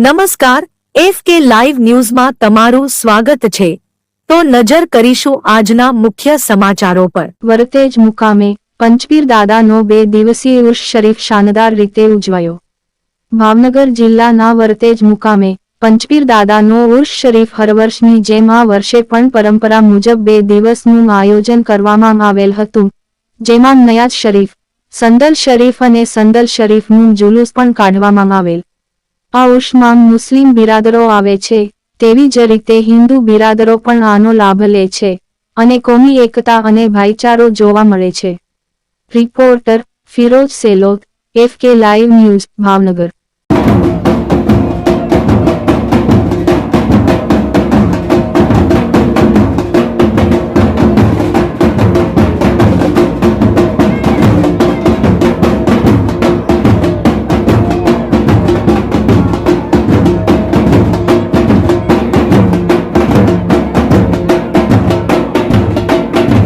નમસ્કાર, F K live ન્યૂઝમાં તમારું સ્વાગત છે. તો નજર કરીશું આજના મુખ્ય સમાચારો પર. વરતેજ મુકામે પંચપીર દાદાનો બે દિવસીય ઉર્ષ શરીફ શાનદાર રીતે ઉજવાયો. ભાવનગર જિલ્લાના વરતેજ મુકામે પંચપીર દાદાનો ઉર્ષ શરીફ હર વર્ષની જેમ આ વર્ષે પણ પરંપરા મુજબ બે દિવસનું આયોજન કરવામાં આવેલ હતું. જેમાં નયાજ શરીફ, સંદલ શરીફ અને સંદલ શરીફનું જુલુસ પણ કાઢવામાં આવેલ. આ ઉર્ષમાં મુસ્લિમ બિરાદરો આવે છે, તેવી જ રીતે હિન્દુ બિરાદરો પણ આનો લાભ લે છે અને કોમી એકતા અને ભાઈચારો જોવા મળે છે. Reporter Firoj Selot, F K live news, Bhavnagar.